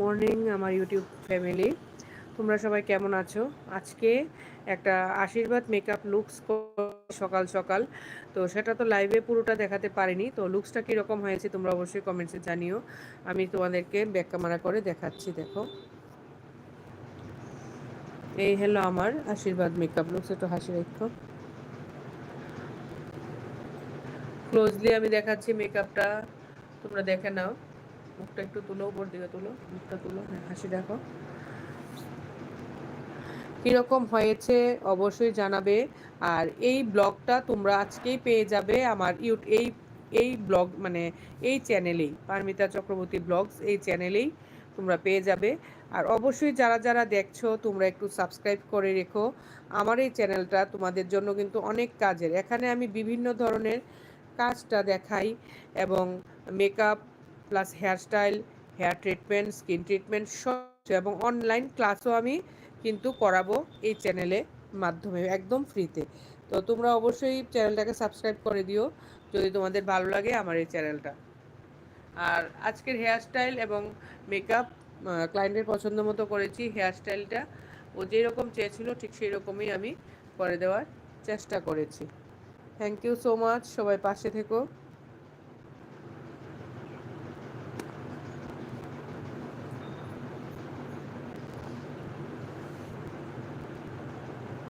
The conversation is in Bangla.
মর্নিং আমার ইউটিউব ফ্যামিলি। তোমরা সবাই কেমন আছো? আজকে একটা আশীর্বাদ মেকআপ লুকস সকাল সকাল। তো সেটা তো লাইভে পুরোটা দেখাতে পারিনি। তো লুকসটা কীরকম হয়েছে তোমরা অবশ্যই কমেন্টসে জানিও। আমি তোমাদেরকে ব্যাক ক্যামেরা করে দেখাচ্ছি, দেখো। এই হলো আমার আশীর্বাদ মেকআপ লুকস। একটু হাসি রেখো। ক্লোজলি আমি দেখাচ্ছি মেকআপটা। তোমরা দেখে নাও। মুখটা একটু তুলো, উপর দিকে তুলো, মুখটা তুলো হ্যাঁ হাসি দেখো। কীরকম হয়েছে অবশ্যই জানাবে। আর এই ব্লগটা তোমরা আজকেই পেয়ে যাবে আমার ইউট, এই এই ব্লগ মানে এই চ্যানেলেই, পারমিতা চক্রবর্তী ব্লগস, এই চ্যানেলেই তোমরা পেয়ে যাবে। আর অবশ্যই যারা যারা দেখছ, তোমরা একটু সাবস্ক্রাইব করে রেখো। আমার এই চ্যানেলটা তোমাদের জন্য কিন্তু অনেক কাজের। এখানে আমি বিভিন্ন ধরনের কাজটা দেখাই এবং makeup plus hairstyle hair treatment skin treatment সব এবং অনলাইন ক্লাসও আমি কিন্তু করাবো এই চ্যানেলে মাধ্যমে, একদম ফ্রিতে তো তোমরা অবশ্যই চ্যানেলটাকে সাবস্ক্রাইব করে দিও, যদি তোমাদের ভালো লাগে আমার এই চ্যানেলটা আর আজকের হেয়ারস্টাইল এবং মেকআপ ক্লায়েন্টের পছন্দ মতো করেছি হেয়ারস্টাইলটা ও যেরকম চেয়েছিল, ঠিক সেই রকমই আমি করে দেওয়ার চেষ্টা করেছি। থ্যাংক ইউ সো মাচ সবাই পাশে থেকো।